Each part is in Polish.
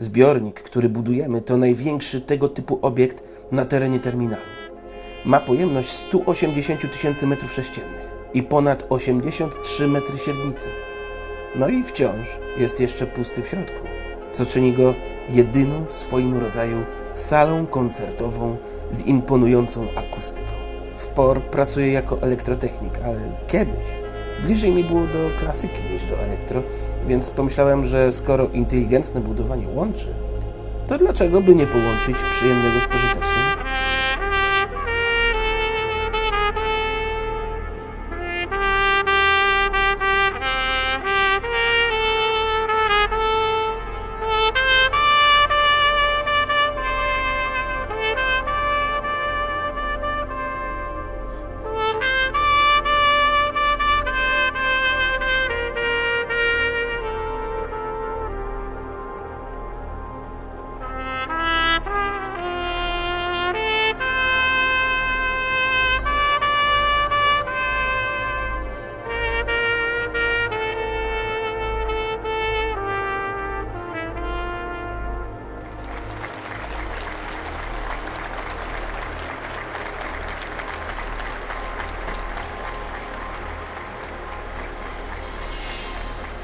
Zbiornik, który budujemy, to największy tego typu obiekt na terenie terminalu. Ma pojemność 180 tysięcy metrów sześciennych i ponad 83 metry średnicy. No i wciąż jest jeszcze pusty w środku, co czyni go jedyną w swoim rodzaju salą koncertową z imponującą akustyką. W POR pracuję jako elektrotechnik, ale kiedyś bliżej mi było do klasyki niż do elektro, więc pomyślałem, że skoro inteligentne budowanie łączy, to dlaczego by nie połączyć przyjemnego z pożytecznym?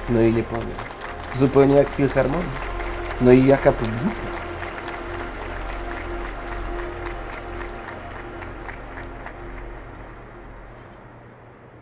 No i nie powiem. Zupełnie jak w filharmonii. No i jaka publika.